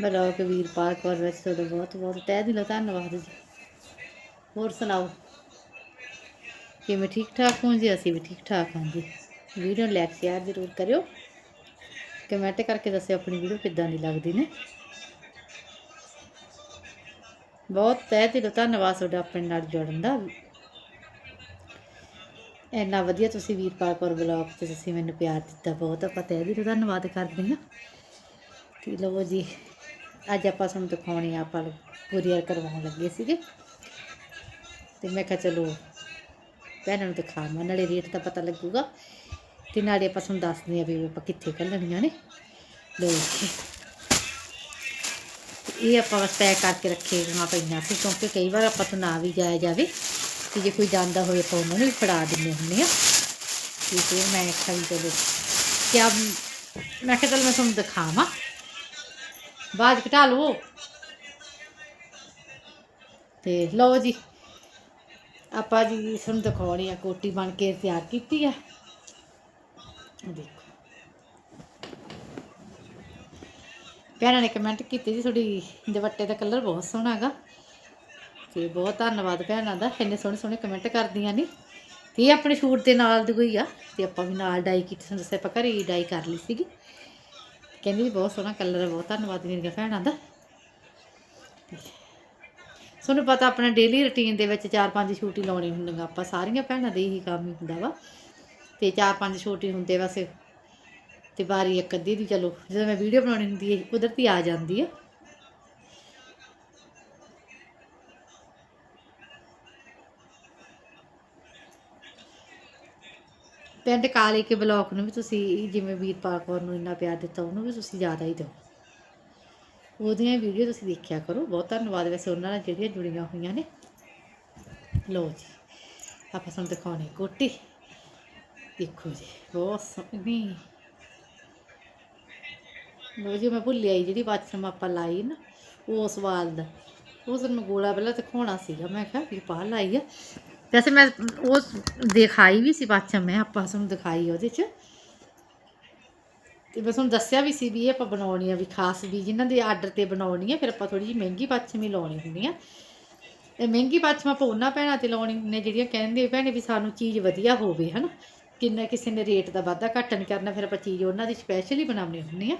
Blog Veerpal Kaur ਵਿੱਚ ਤੁਹਾਡਾ ਬਹੁਤ ਬਹੁਤ ਤਹਿ ਦਿਲੋਂ ਧੰਨਵਾਦ ਜੀ। ਹੋਰ ਸੁਣਾਓ? ਕਿਵੇਂ ਠੀਕ ਠਾਕ ਹੋ ਜੀ? ਅਸੀਂ ਵੀ ਠੀਕ ਠਾਕ ਹਾਂ ਜੀ। ਵੀਡੀਓ ਨੂੰ ਲਾਈਕ ਸ਼ੇਅਰ ਜ਼ਰੂਰ ਕਰਿਓ। ਕਮੈਂਟ ਕਰਕੇ ਦੱਸਿਓ ਆਪਣੀ ਵੀਡੀਓ ਕਿੱਦਾਂ ਦੀ ਲੱਗਦੀ ਨੇ। ਬਹੁਤ ਤਹਿ ਦਿਲੋਂ ਧੰਨਵਾਦ ਤੁਹਾਡਾ ਆਪਣੇ ਨਾਲ ਜੁੜਨ ਦਾ। ਇੰਨਾ ਵਧੀਆ ਤੁਸੀਂ ਵੀਰਪਾਲ ਕੌਰ ਬਲੌਗ 'ਚ ਤੁਸੀਂ ਮੈਨੂੰ ਪਿਆਰ ਦਿੱਤਾ। ਬਹੁਤ ਆਪਾਂ ਤਹਿ ਦਿਲੋਂ ਧੰਨਵਾਦ ਕਰਦੇ ਹਾਂ। ਤੇ ਲਵੋ ਜੀ ਅੱਜ ਆਪਾਂ ਤੁਹਾਨੂੰ ਦਿਖਾਉਣੀ ਆ, ਆਪਾਂ ਕੁਰੀਅਰ ਕਰਵਾਉਣ ਲੱਗੇ ਸੀਗੇ। ਤੇ ਮੈਂ ਕਿਹਾ ਚਲੋ, ਭੈਣਾਂ ਨੂੰ ਦਿਖਾਵਾਂ, ਨਾਲੇ ਰੇਟ ਦਾ ਪਤਾ ਲੱਗੂਗਾ। ਤੇ ਨਾਲੇ ਆਪਾਂ ਤੁਹਾਨੂੰ ਦੱਸਦੇ ਆ ਵੀ ਆਪਾਂ ਕਿੱਥੇ ਕੱਢਣੀਆਂ ਨੇ। ਲਓ ਇਹ ਆਪਾਂ ਬਸ ਪੈਕ ਕਰਕੇ ਰੱਖੇ ਗਾਂ ਪਈਆਂ ਸੀ, ਕਿਉਂਕਿ ਕਈ ਵਾਰ ਆਪਾਂ ਤੋਂ ਨਾ ਵੀ ਜਾਇਆ ਜਾਵੇ। ਤੇ ਜੇ ਕੋਈ ਜਾਂਦਾ ਹੋਵੇ ਆਪਾਂ ਉਹਨਾਂ ਨੂੰ ਵੀ ਫੜਾ ਦਿੰਦੇ ਹੁੰਦੇ ਆ। ਤੇ ਫਿਰ ਮੈਂ ਕਿਹਾ ਵੀ ਚਲੋ, ਕਿਆ ਮੈਂ ਕਿਹਾ ਚਲ ਮੈਂ ਤੁਹਾਨੂੰ ਦਿਖਾਵਾਂ। ਬਾਅਦ ਘਟਾ ਲਵੋ। ਤੇ ਲਓ ਜੀ, ਆਪਾਂ ਜੀ ਤੁਹਾਨੂੰ ਦਿਖਾਉਣੀ ਆ ਕੋਟੀ ਬਣ ਕੇ ਤਿਆਰ ਕੀਤੀ ਆ। ਦੇਖੋ। ਭੈਣਾਂ ਨੇ ਕਮੈਂਟ ਕੀਤੀ ਜੀ, ਤੁਹਾਡੀ ਦੁਪੱਟੇ ਦਾ ਕਲਰ ਬਹੁਤ ਸੋਹਣਾ ਹੈਗਾ। ਤੇ ਬਹੁਤ ਧੰਨਵਾਦ ਭੈਣਾਂ ਦਾ, ਇੰਨੇ ਸੋਹਣੇ ਸੋਹਣੇ ਕਮੈਂਟ ਕਰਦੀਆਂ ਨੇ। ਤੇ ਇਹ ਆਪਣੇ ਸ਼ੂਟ ਦੇ ਨਾਲ ਦੀ ਹੋਈ ਆ, ਤੇ ਆਪਾਂ ਵੀ ਨਾਲ ਡਾਈ ਕੀਤੀ, ਤੁਹਾਨੂੰ ਦੱਸਿਆ ਆਪਾਂ ਘਰੇ ਹੀ ਡਾਈ ਕਰ ਲਈ ਸੀਗੀ। ਕਹਿੰਦੀ ਵੀ ਬਹੁਤ ਸੋਹਣਾ ਕਲਰ ਹੈ, ਬਹੁਤ ਧੰਨਵਾਦ ਮੇਰੀਆਂ ਭੈਣਾਂ ਦਾ। ਤੁਹਾਨੂੰ ਪਤਾ ਆਪਣਾ ਡੇਲੀ ਰੁਟੀਨ ਦੇ ਵਿੱਚ ਚਾਰ ਪੰਜ ਸ਼ੂਟ ਲਾਉਣੀ ਲਾਉਣੇ ਹੁੰਦੀਆਂ, ਆਪਾਂ ਸਾਰੀਆਂ ਭੈਣਾਂ ਦੇ ਇਹੀ ਕੰਮ ਹੀ ਹੁੰਦਾ ਵਾ। ਤੇ ਚਾਰ ਪੰਜ ਛੋਟੀ ਹੁੰਦੇ ਵੈਸੇ ਤੇ ਵਾਰੀ ਇੱਕ ਅੱਧੀ ਦੀ ਚਲੋ, ਜਦੋਂ ਮੈਂ ਵੀਡੀਓ ਬਣਾਉਣੀ ਹੁੰਦੀ ਹੈ, ਕੁਦਰਤੀ ਆ ਜਾਂਦੀ ਆ। ਪਿੰਡ ਕਾਲੇ ਕੇ ਬਲਾਕ ਨੂੰ ਵੀ ਤੁਸੀਂ ਜਿਵੇਂ ਵੀਰਪਾਲ ਕੌਰ ਨੂੰ ਇੰਨਾ ਪਿਆਰ ਦਿੱਤਾ, ਉਹਨੂੰ ਵੀ ਤੁਸੀਂ ਜ਼ਿਆਦਾ ਹੀ ਦਿਓ। ਉਹਦੀਆਂ ਵੀਡੀਓ ਤੁਸੀਂ ਦੇਖਿਆ ਕਰੋ। ਬਹੁਤ ਧੰਨਵਾਦ ਵੈਸੇ ਉਹਨਾਂ ਨਾਲ ਜਿਹੜੀਆਂ ਜੁੜੀਆਂ ਹੋਈਆਂ ਨੇ। ਲਓ ਜੀ, ਆਪਾਂ ਤੁਹਾਨੂੰ ਦਿਖਾਉਣੀ ਕੋਟੀ। ਦੇਖੋ ਜੀ, ਬਹੁਤ ਸੋਹਣੀ। ਲਓ ਜੀ, ਮੈਂ ਭੁੱਲਿਆ ਆਈ ਜਿਹੜੀ ਬਾਥਰੂਮ ਆਪਾਂ ਲਾਈ ਨਾ, ਉਸ ਵਾਲ ਦਾ। ਉਸ ਦਿਨ ਮੈਂ ਗੋਲਾ ਪਹਿਲਾਂ ਦਿਖਾਉਣਾ ਸੀਗਾ, ਮੈਂ ਕਿਹਾ ਵੀ ਪਾ ਲਾਈ ਆ। ਵੈਸੇ ਮੈਂ ਉਹ ਦਿਖਾਈ ਵੀ ਸੀ ਬਾਅਦ ਚ ਮੈਂ, ਆਪਾਂ ਸਾਨੂੰ ਦਿਖਾਈ ਉਹਦੇ ਚ। ਤੇ ਮੈਂ ਤੁਹਾਨੂੰ ਦੱਸਿਆ ਵੀ ਸੀ ਵੀ ਇਹ ਆਪਾਂ ਬਣਾਉਣੀ ਆ ਵੀ ਖਾਸ ਵੀ, ਜਿਨ੍ਹਾਂ ਦੇ ਆਰਡਰ ਤੇ ਬਣਾਉਣੀ ਆ, ਫਿਰ ਆਪਾਂ ਥੋੜੀ ਜਿਹੀ ਮਹਿੰਗੀ ਪੱਛਮੀ ਲਾਉਣੀ ਹੁੰਦੀ ਆ। ਇਹ ਮਹਿੰਗੀ ਪੱਛਮ ਆਪਾਂ ਉਹਨਾਂ ਭੈਣਾਂ ਤੇ ਲਾਉਣੀ ਨੇ ਜਿਹੜੀਆਂ ਕਹਿੰਦੇ ਭੈਣੇ ਵੀ ਸਾਨੂੰ ਚੀਜ਼ ਵਧੀਆ ਹੋਵੇ, ਹਨਾ। ਕਿੰਨਾ ਕਿਸੇ ਨੇ ਰੇਟ ਦਾ ਵਾਧਾ ਘੱਟ ਨਹੀਂ ਕਰਨਾ, ਫਿਰ ਆਪਾਂ ਚੀਜ਼ ਉਹਨਾਂ ਦੀ ਸਪੈਸ਼ਲੀ ਬਣਾਉਣੀ ਹੁੰਦੀ ਆ।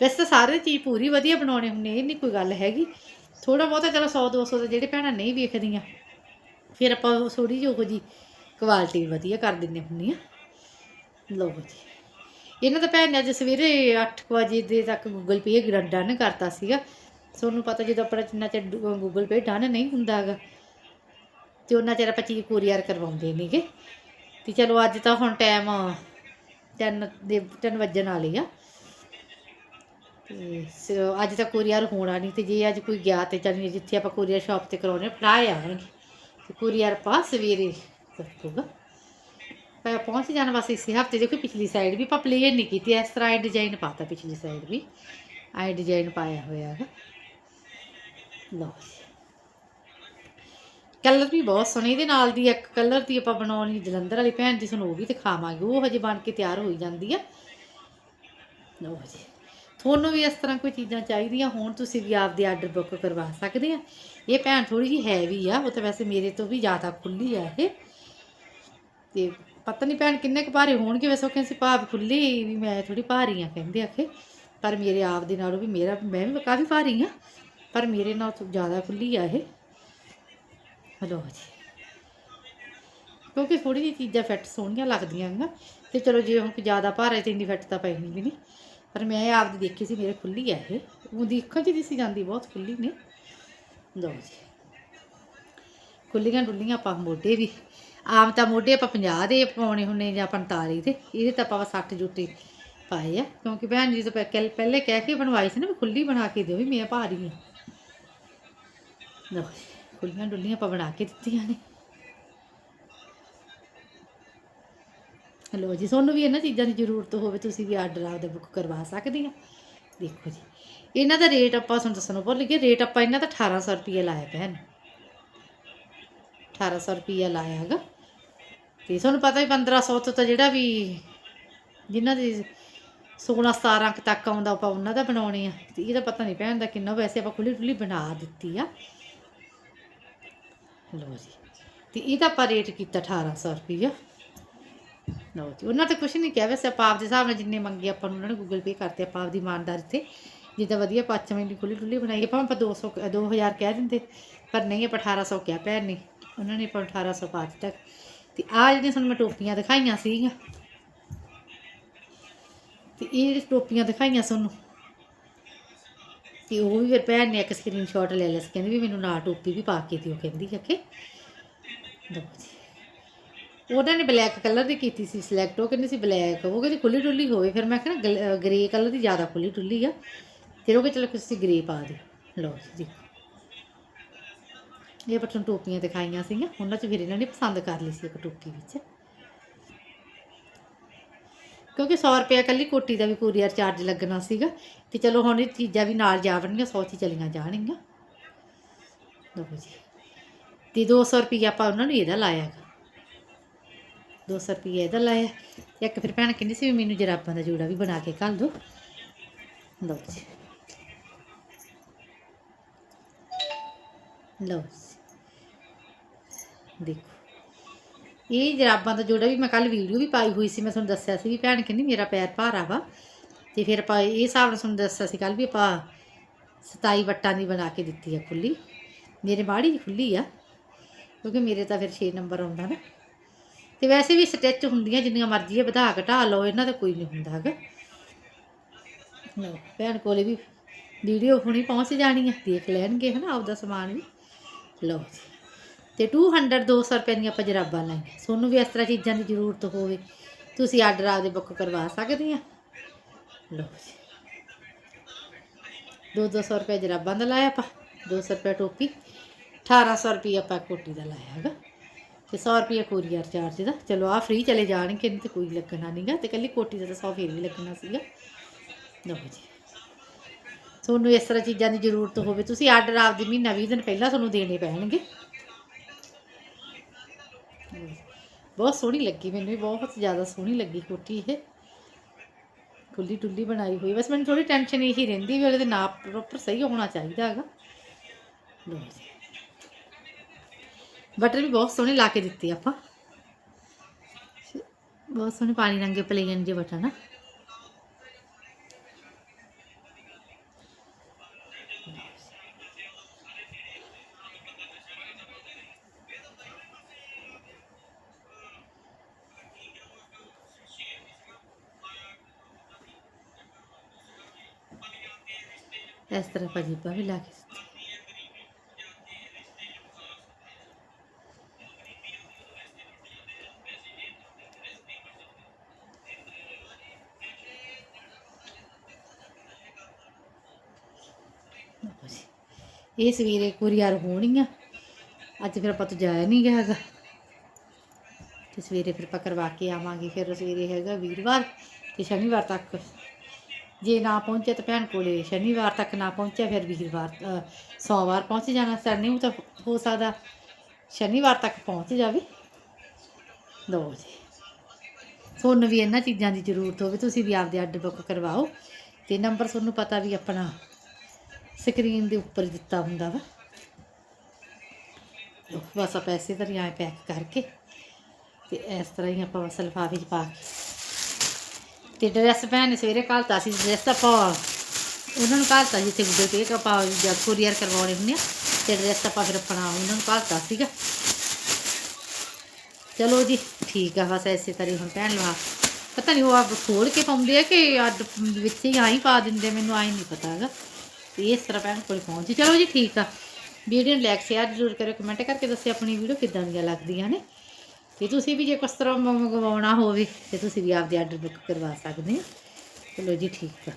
ਵੈਸੇ ਤਾਂ ਸਾਰੇ ਚੀਜ਼ ਪੂਰੀ ਵਧੀਆ ਬਣਾਉਣੇ ਹੁੰਦੇ ਇਹ ਨਹੀਂ ਕੋਈ ਗੱਲ ਹੈਗੀ। ਥੋੜਾ ਬਹੁਤਾ ਚਲੋ 100 200 ਦੇ ਜਿਹੜੇ ਭੈਣਾਂ ਨਹੀਂ ਵੇਖਦੀਆਂ ਫਿਰ ਆਪਾਂ ਥੋੜੀ ਜਿਹੀ ਉਹ ਜੀ ਕੁਆਲਿਟੀ ਵਧੀਆ ਕਰ ਦਿੰਦੇ ਹੁੰਦੇ ਆ ਲਓ ਜੀ। ਇਹਨਾਂ ਦਾ ਭੈਣ ਨੇ ਅੱਜ ਸਵੇਰੇ 8 ਵਜੇ ਦੇ ਤੱਕ ਗੂਗਲ ਪੇ ਡਨ ਕਰਤਾ ਸੀਗਾ। ਤੁਹਾਨੂੰ ਪਤਾ ਜਦੋਂ ਆਪਣਾ ਜਿੰਨਾ ਚਿਰ ਗੂਗਲ ਪੇ ਡਨ ਨਹੀਂ ਹੁੰਦਾ ਹੈਗਾ, ਤੇ ਉਹਨਾਂ ਚਿਰ ਆਪਾਂ ਚੀਜ਼ ਕੋਰੀਅਰ ਕਰਵਾਉਂਦੇ ਨੇਗੇ ਤੇ ਚਲੋ ਅੱਜ ਤਾਂ ਹੁਣ ਟਾਈਮ 3 ਦੇ 3 ਵੱਜਣ ਵਾਲੀ ਆ। ਤੇ ਅੱਜ ਤਾਂ ਕੋਰੀਅਰ ਹੋਣਾ ਨਹੀਂ ਤੇ ਜੇ ਅੱਜ ਕੋਈ ਗਿਆ ਤੇ ਚੱਲ ਜਿੱਥੇ ਆਪਾਂ ਕੋਰੀਅਰ ਸ਼ਾਪ ਤੇ ਕਰਾਉਣੇ ਫੜਾ ਆਵਾਂਗੇ। ਤੇ ਕੋਰੀਅਰ ਪਾ ਸਵੇਰੇ ਕਰੂਗਾ ਪਰ ਪਹੁੰਚ ਜਾਣਾ ਬਸ ਇਸੇ ਹਫ਼ਤੇ ਦੇਖੋ ਪਿਛਲੀ ਸਾਈਡ ਵੀ ਆਪਾਂ ਪਲੇਨ ਨਹੀਂ ਕੀਤੀ ਇਸ ਤਰ੍ਹਾਂ ਇਹ ਡਿਜ਼ਾਈਨ ਪਾਤਾ ਪਿਛਲੀ ਸਾਈਡ ਵੀ ਆਏ ਡਿਜ਼ਾਈਨ ਪਾਇਆ ਹੋਇਆ ਹੈ ਲਓ ਕਲਰ ਵੀ ਬਹੁਤ ਸੋਹਣੇ ਦੇ ਨਾਲ ਦੀ ਇੱਕ ਕਲਰ ਦੀ ਆਪਾਂ ਬਣਾਉਣੀ ਜਲੰਧਰ ਵਾਲੀ ਭੈਣ ਦੀ ਤੁਹਾਨੂੰ ਉਹ ਵੀ ਦਿਖਾਵਾਂਗੇ ਉਹ ਹਜੇ ਬਣ ਕੇ ਤਿਆਰ ਹੋਈ ਜਾਂਦੀ ਆ ਲਓ ਜੀ ਤੁਹਾਨੂੰ ਵੀ ਇਸ ਤਰ੍ਹਾਂ ਕੋਈ ਚੀਜ਼ਾਂ ਚਾਹੀਦੀਆਂ ਹੋਣ ਤੁਸੀਂ ਵੀ ਆਪਦੇ ਆਰਡਰ ਬੁੱਕ ਕਰਵਾ ਸਕਦੇ ਆ ਇਹ ਭੈਣ ਥੋੜੀ ਜਿਹੀ ਹੈਵੀ ਆ, ਉਹ ਤਾਂ ਵੈਸੇ ਮੇਰੇ ਤੋਂ ਵੀ ਜ਼ਿਆਦਾ ਖੁੱਲੀ ਆ ਇਹ। ਤੇ ਪਤਾ ਨਹੀਂ ਭੈਣ ਕਿੰਨੇ ਕੁ ਭਾਰੇ ਹੋਣਗੇ, ਵੈਸੇ ਉਹ ਕਹਿੰਦੇ ਸੀ ਭਾਵ ਖੁੱਲੀ ਵੀ ਮੈਂ ਥੋੜੀ ਭਾਰੀ ਆ ਕਹਿੰਦੇ ਆਖੇ ਪਰ ਮੇਰੇ ਆਪ ਦੇ ਨਾਲੋਂ ਵੀ ਮੇਰਾ, ਮੈਂ ਵੀ ਕਾਫੀ ਭਾਰੀ ਆ, ਪਰ ਮੇਰੇ ਨਾਲ ਤੋਂ ਜ਼ਿਆਦਾ ਖੁੱਲੀ ਆ ਇਹ। ਹਲੋ ਜੀ। ਕਿਉਂਕਿ ਥੋੜੀ ਜਿਹੀ ਚੀਜ਼ਾਂ ਫਿੱਟ ਸੋਹਣੀਆਂ ਲੱਗਦੀਆਂ ਹੈਗੀਆਂ ਤੇ ਚਲੋ ਜੇ ਹੁਣ ਜ਼ਿਆਦਾ ਭਾਰੇ ਤੇ ਇੰਨੀ ਫਿੱਟ ਤਾਂ ਪੈਣੀ ਵੀ ਨਹੀਂ। ਪਰ ਮੈਂ ਆਪ ਦੀ ਦੇਖੀ ਸੀ, ਮੇਰੇ ਖੁੱਲੀ ਆ ਇਹ। ਉਹ ਦੇਖਣ ਚ ਦਿਸੀ ਜਾਂਦੀ, ਬਹੁਤ ਖੁੱਲੀ ਨੇ। ਲਓ ਜੀ। ਖੁੱਲੀਆਂ ਡੁੱਲੀਆਂ ਆਪਾਂ ਮੋਢੇ ਵੀ। ਆਮ ਤਾਂ ਮੋਢੇ ਆਪਾਂ 50 ਦੇ ਪਾਉਣੇ ਹੁੰਨੇ ਜਾਂ 45 ਦੇ। ਇਹਦੇ ਤਾਂ ਆਪਾਂ 60 ਜੁੱਤੀ ਪਾਏ ਆ। ਕਿਉਂਕਿ ਭੈਣ ਜੀ ਤੋਂ ਕਹਿ- ਪਹਿਲੇ ਕਹਿ ਕੇ ਬਣਵਾਈ ਸੀ ਨਾ ਵੀ ਖੁੱਲੀ ਬਣਾ ਕੇ ਦਿਓ ਵੀ ਮੈਂ ਭਾਰੀ ਹਾਂ। ਲਓ ਜੀ, ਖੁੱਲੀਆਂ ਡੁੱਲੀਆਂ ਆਪਾਂ ਬਣਾ ਕੇ ਦਿੱਤੀਆਂ ਨੇ। ਹਲੋ ਜੀ, ਤੁਹਾਨੂੰ ਵੀ ਇਹਨਾਂ ਚੀਜ਼ਾਂ ਦੀ ਜ਼ਰੂਰਤ ਹੋਵੇ, ਤੁਸੀਂ ਵੀ ਆਰਡਰ ਆਪਦਾ ਬੁੱਕ ਕਰਵਾ ਸਕਦੇ ਆ। ਦੇਖੋ ਜੀ। ਇਹਨਾਂ ਦਾ ਰੇਟ ਆਪਾਂ ਤੁਹਾਨੂੰ ਦੱਸਣਾ ਭੁੱਲ ਗਏ। ਰੇਟ ਆਪਾਂ ਇਹਨਾਂ ਦਾ 1800 ਰੁਪਏ ਲਾਇਆ ਭੈਣ। 1800 ਰੁਪਏ ਲਾਇਆ ਹੈਗਾ। ਤੇ ਤੁਹਾਨੂੰ ਪਤਾ ਹੀ 1500 ਤੋਂ ਤਾਂ ਜਿਹੜਾ ਵੀ ਜਿਨ੍ਹਾਂ ਦੀ 16 17 ਕੁ ਤੱਕ ਆਉਂਦਾ ਆਪਾਂ ਉਹਨਾਂ ਦਾ ਬਣਾਉਣੇ ਆ। ਤੇ ਇਹਦਾ ਪਤਾ ਨਹੀਂ ਭੈਣ ਦਾ ਕਿੰਨਾ ਵੈਸੇ ਆਪਾਂ ਖੁੱਲੀ ਖੁੱਲੀ ਬਣਾ ਦਿੱਤੀ ਆ। ਲਓ ਜੀ। ਤੇ ਇਹਦਾ ਆਪਾਂ ਰੇਟ ਕੀਤਾ 1800 ਰੁਪਈਆ। ਲਓ ਜੀ ਉਹਨਾਂ ਤੇ ਕੁਝ ਨਹੀਂ ਕਿਹਾ ਵੈਸੇ ਆਪਾਂ ਆਪਦੇ ਹਿਸਾਬ ਨਾਲ ਜਿੰਨੇ ਮੰਗੇ ਆਪਾਂ ਨੂੰ, ਉਹਨਾਂ ਨੇ ਗੂਗਲ ਪੇ ਕਰਤੇ, ਆਪਾਂ ਆਪਦੀ ਇਮਾਨਦਾਰੀ ਤੇ। ਜਿੱਦਾਂ ਵਧੀਆ ਪੱਚਵੇਂ ਦੀ ਖੁੱਲੀ ਖੁੱਲੀ ਬਣਾਈ, ਆਪਾਂ ਆਪਾਂ 200 ਕ- 2000 ਕਹਿ ਦਿੰਦੇ, ਪਰ ਨਹੀਂ, ਆਪਾਂ 1800 ਕਿਹਾ ਭੈਣ ਨੇ। ਉਹਨਾਂ ਨੇ ਆਪਾਂ 1800 ਪਾ ਦਿੱਤਾ। ਤੇ ਆ ਜਿਹੜੀਆਂ ਤੁਹਾਨੂੰ ਮੈਂ ਟੋਪੀਆਂ ਦਿਖਾਈਆਂ ਸੀਗੀਆਂ, ਤੇ ਇਹ ਜਿਹੜੀ ਟੋਪੀਆਂ ਦਿਖਾਈਆਂ ਤੁਹਾਨੂੰ ਤੇ ਉਹ ਵੀ ਫਿਰ ਭੈਣ ਨੇ ਇੱਕ ਸਕਰੀਨਸ਼ਾਟ ਲੈ ਲਿਆ ਸੀ, ਕਹਿੰਦੀ ਵੀ ਮੈਨੂੰ ਨਾ ਟੋਪੀ ਵੀ ਪਾ ਕੇ ਦਿਓ, ਕਹਿੰਦੀ ਆ ਕਿ। ਲਓ ਜੀ। ਉਹਨਾਂ ਨੇ ਬਲੈਕ ਕਲਰ ਦੀ ਕੀਤੀ ਸੀ ਸਿਲੈਕਟ ਉਹ ਕਹਿੰਦੇ ਸੀ ਬਲੈਕ ਉਹ ਕਹਿੰਦੇ ਖੁੱਲੀ ਡੁੱਲੀ ਹੋਵੇ, ਫਿਰ ਮੈਂ ਕਿਹਾ ਨਾ ਗ੍ਰੇ ਕਲਰ ਦੀ ਜ਼ਿਆਦਾ ਖੁੱਲੀ ਡੁੱਲੀ ਆ। ਫਿਰ ਉਹ ਕਹਿੰਦੇ ਚਲੋ ਤੁਸੀਂ ਗ੍ਰੇ ਪਾ ਦਿਓ। ਲਓ ਜੀ ਇਹ ਬਟਨ ਟੋਪੀਆਂ ਦਿਖਾਈਆਂ ਸੀਗੀਆਂ, ਉਹਨਾਂ 'ਚ ਫਿਰ ਇਹਨਾਂ ਨੇ ਪਸੰਦ ਕਰ ਲਈ ਸੀ ਇੱਕ ਟੋਪੀ ਵਿੱਚ। ਕਿਉਂਕਿ 100 ਰੁਪਏ ਇਕੱਲੀ ਕੋਟੀ ਦਾ ਵੀ ਕੋਰੀਅਰ ਚਾਰਜ ਲੱਗਣਾ ਸੀਗਾ, ਤੇ ਚਲੋ ਹੁਣ ਇਹ ਚੀਜ਼ਾਂ ਵੀ ਨਾਲ ਜਾਵਣਗੀਆਂ 100 ਚ ਚਲੀਆਂ ਜਾਣਗੀਆਂ। ਲਓ ਜੀ। ਤੇ 200 ਰੁਪਏ ਆਪਾਂ ਉਹਨਾਂ ਨੂੰ ਇਹਦਾ ਲਾਇਆ ਗਾ। 200 ਰੁਪਏ ਇਹਦਾ ਲਾਇਆ। ਇੱਕ ਫਿਰ ਭੈਣ ਕਹਿੰਦੀ ਸੀ ਵੀ ਮੈਨੂੰ ਜਰਾਬਾਂ ਦਾ ਜੋੜਾ ਵੀ ਬਣਾ ਕੇ ਘੱਲ ਦਿਓ। ਲਓ ਜੀ। ਲਓ ਜੀ। ਦੇਖੋ। ਇਹ ਜਰਾਬਾਂ ਦਾ ਜੋੜਾ ਵੀ ਮੈਂ ਕੱਲ ਵੀਡੀਓ ਵੀ ਪਾਈ ਹੋਈ ਸੀ, ਮੈਂ ਤੁਹਾਨੂੰ ਦੱਸਿਆ ਸੀ ਵੀ ਭੈਣ ਕਹਿੰਦੀ ਮੇਰਾ ਪੈਰ ਭਾਰਾ ਵਾ। ਤੇ ਫਿਰ ਆਪਾਂ ਇਹ ਹਿਸਾਬ ਨਾਲ ਤੁਹਾਨੂੰ ਦੱਸਿਆ ਸੀ ਕੱਲ ਵੀ ਆਪਾਂ 27 ਵੱਟਾਂ ਦੀ ਬਣਾ ਕੇ ਦਿੱਤੀ ਆ ਖੁੱਲੀ ਮੇਰੇ ਬਾੜੀ ਦੀ ਖੁੱਲੀ ਆ, ਕਿਉਂਕਿ ਮੇਰੇ ਤਾਂ ਫਿਰ 6 ਨੰਬਰ ਆਉਂਦਾ ਨਾ। ਤੇ ਵੈਸੇ ਵੀ ਸਟਿਚ ਹੁੰਦੀਆਂ ਜਿੰਨੀਆਂ ਮਰਜ਼ੀ ਹੈ ਵਧਾ ਘਟਾ ਲਓ, ਇਹਨਾਂ ਦਾ ਕੋਈ ਨਹੀਂ ਹੁੰਦਾ ਹੈਗਾ। ਲਓ, ਭੈਣ ਕੋਲੇ ਵੀ ਵੀਡੀਓ ਹੁਣੀ ਪਹੁੰਚ ਜਾਣੀ ਆ, ਦੇਖ ਲੈਣਗੇ ਹਨਾ ਆਪਦਾ ਸਮਾਨ ਵੀ। ਲਓ ਜੀ, ਤੇ 200 200 ਰੁਪਏ ਦੀਆਂ ਆਪਾਂ ਜਰਾਬਾਂ ਲਾਈਆਂ। ਤੁਹਾਨੂੰ ਵੀ ਇਸ ਤਰ੍ਹਾਂ ਚੀਜ਼ਾਂ ਦੀ ਜ਼ਰੂਰਤ ਹੋਵੇ, ਤੁਸੀਂ ਆਰਡਰ ਆਪਦੇ ਬੁੱਕ ਕਰਵਾ ਸਕਦੇ ਆ। ਲਓ ਜੀ 2-200 ਰੁਪਏ ਜਰਾਬਾਂ ਦਾ ਲਾਇਆ ਆਪਾਂ 200 ਰੁਪਏ ਟੋਪੀ 1800 ਰੁਪਏ ਆਪਾਂ ਕੋਟੀ ਦਾ ਲਾਇਆ ਹੈਗਾ। ਤੇ 100 ਰੁਪਏ ਕੋਰੀਅਰ ਚਾਰਜ ਦਾ। ਚਲੋ ਆ ਫ੍ਰੀ ਚਲੇ ਜਾਣਗੇ ਨਹੀਂ ਤੇ ਕੋਈ ਲੱਗਣਾ ਨਹੀਂਗਾ ਤੇ ਕੱਲੀ ਕੋਟੀ ਦਾ ਤਾਂ 100 ਫੇਰ ਵੀ ਲੱਗਣਾ ਸੀਗਾ। ਲਓ ਜੀ। ਤੁਹਾਨੂੰ ਇਸ ਤਰ੍ਹਾਂ ਚੀਜ਼ਾਂ ਦੀ ਜ਼ਰੂਰਤ ਹੋਵੇ, ਤੁਸੀਂ ਆਰਡਰ ਆਪਦੇ ਮਹੀਨਾ 20 ਦਿਨ ਪਹਿਲਾਂ ਤੁਹਾਨੂੰ ਦੇਣੇ ਪੈਣਗੇ। ਬਹੁਤ ਸੋਹਣੀ ਲੱਗੀ ਮੈਨੂੰ ਵੀ, ਬਹੁਤ ਜ਼ਿਆਦਾ ਸੋਹਣੀ ਲੱਗੀ ਕੋਟੀ ਇਹ। ਖੁੱਲੀ ਟੁੱਲੀ ਬਣਾਈ ਹੋਈ। ਬਸ ਮੈਨੂੰ ਥੋੜੀ ਟੈਨਸ਼ਨ ਇਹੀ ਰਹਿੰਦੀ ਵੀ ਉਹਦੇ ਤੇ ਨਾਪ ਪ੍ਰੋਪਰ ਸਹੀ ਹੋਣਾ ਚਾਹੀਦਾ ਹੈਗਾ। ਲਓ ਜੀ। ਬਟਰ ਵੀ ਬਹੁਤ ਸੋਹਣੇ ਲਾ ਕੇ ਦਿੱਤੇ ਆਪਾਂ। ਬਹੁਤ ਸੋਹਣੇ ਪਾਣੀ ਰੰਗੇ ਪਲੇਨ ਜੇ ਬਟਨ ਆ ਇਸ ਤਰ੍ਹਾਂ ਆਪਾਂ ਜੀਬਾਂ ਵੀ ਲਾ ਕੇ ਦਿੱਤੀਆਂ। ਲਓ ਜੀ। ਇਹ ਸਵੇਰੇ ਕੁਰੀਅਰ ਆ ਅੱਜ ਫਿਰ ਆਪਾਂ ਤੋਂ ਜਾਇਆ ਨਹੀਂ ਗਿਆ ਹੈਗਾ। ਤੇ ਸਵੇਰੇ ਫਿਰ ਆਪਾਂ ਕਰਵਾ ਕੇ ਆਵਾਂਗੇ। ਫਿਰ ਸਵੇਰੇ ਹੈਗਾ ਵੀਰਵਾਰ ਤੇ ਸ਼ਨੀਵਾਰ ਤੱਕ। ਜੇ ਨਾ ਪਹੁੰਚੇ ਤਾਂ ਭੈਣ ਕੋਲੇ ਸ਼ਨੀਵਾਰ ਤੱਕ ਨਾ ਪਹੁੰਚਿਆ, ਫਿਰ ਵੀਰਵਾਰ ਸੋਮਵਾਰ ਪਹੁੰਚ ਜਾਣਾ। ਸਰਨੀ ਤਾਂ ਹੋ ਸਕਦਾ ਸ਼ਨੀਵਾਰ ਤੱਕ ਪਹੁੰਚ ਜਾਵੇ। ਦੋ ਜੀ। ਤੁਹਾਨੂੰ ਵੀ ਇਹਨਾਂ ਚੀਜ਼ਾਂ ਦੀ ਜ਼ਰੂਰਤ ਹੋਵੇ, ਤੁਸੀਂ ਵੀ ਆਪਦੇ ਆਰਡਰ ਬੁੱਕ ਕਰਵਾਓ। ਤੇ ਨੰਬਰ ਤੁਹਾਨੂੰ ਪਤਾ ਵੀ ਆਪਣਾ ਸਕਰੀਨ ਦੇ ਉੱਪਰ ਦਿੱਤਾ ਹੁੰਦਾ ਵਾ। ਬਸ ਆਪਾਂ ਇਸੇ ਤਰ੍ਹਾਂ ਐਂ ਪੈਕ ਕਰਕੇ ਤੇ ਇਸ ਤਰ੍ਹਾਂ ਹੀ ਆਪਾਂ ਬਸ ਲਿਫਾਫੇ 'ਚ ਪਾ ਕੇ ਤੇ ਡਰੈਸ ਭੈਣ ਨੇ ਸਵੇਰੇ ਘਾਲਤਾ ਸੀ ਡਰੈਸ ਆਪਾਂ ਉਹਨਾਂ ਨੂੰ ਘਾਲਤਾ ਸੀ ਇੱਥੇ ਗੂਗਲ ਪੇ ਆਪਾਂ ਕੋਰੀਅਰ ਕਰਵਾਉਣੇ ਹੁੰਦੇ ਆ ਤੇ ਡਰੈਸ ਆਪਾਂ ਫਿਰ ਆਪਣਾ ਉਹਨਾਂ ਨੂੰ ਘਾਲਤਾ ਸੀਗਾ। ਚਲੋ ਜੀ, ਠੀਕ ਆ, ਬਸ ਇਸੇ ਤਰ੍ਹਾਂ ਹੁਣ ਭੈਣ ਲਵਾ। ਪਤਾ ਨਹੀਂ ਉਹ ਆਪ ਖੋਲ ਕੇ ਪਾਉਂਦੇ ਆ ਕਿ ਅੱਡ ਵਿੱਚ ਹੀ ਆਈ ਪਾ ਦਿੰਦੇ ਮੈਨੂੰ ਆਈ ਨਹੀਂ ਪਤਾ ਹੈਗਾ। ਤੇ ਇਸ ਤਰ੍ਹਾਂ ਭੈਣ ਕੋਲ ਪਹੁੰਚ ਜੀ। ਚਲੋ ਜੀ, ਠੀਕ ਆ। ਵੀਡੀਓ ਨੂੰ ਲਾਈਕ ਸ਼ੇਅਰ ਜ਼ਰੂਰ ਕਰਿਓ ਕਮੈਂਟ ਕਰਕੇ ਦੱਸਿਓ ਆਪਣੀ ਵੀਡੀਓ ਕਿੱਦਾਂ ਦੀਆਂ ਲੱਗਦੀਆਂ ਨੇ। ਤੇ ਤੁਸੀਂ ਵੀ ਜੇ ਕੁਛ ਤਰ੍ਹਾਂ ਮੰਗਵਾਉਣਾ ਹੋਵੇ, ਤੇ ਤੁਸੀਂ ਵੀ ਆਪਦੇ ਆਰਡਰ ਬੁੱਕ ਕਰਵਾ ਸਕਦੇ ਹੋ। ਚਲੋ ਜੀ, ਠੀਕ ਆ।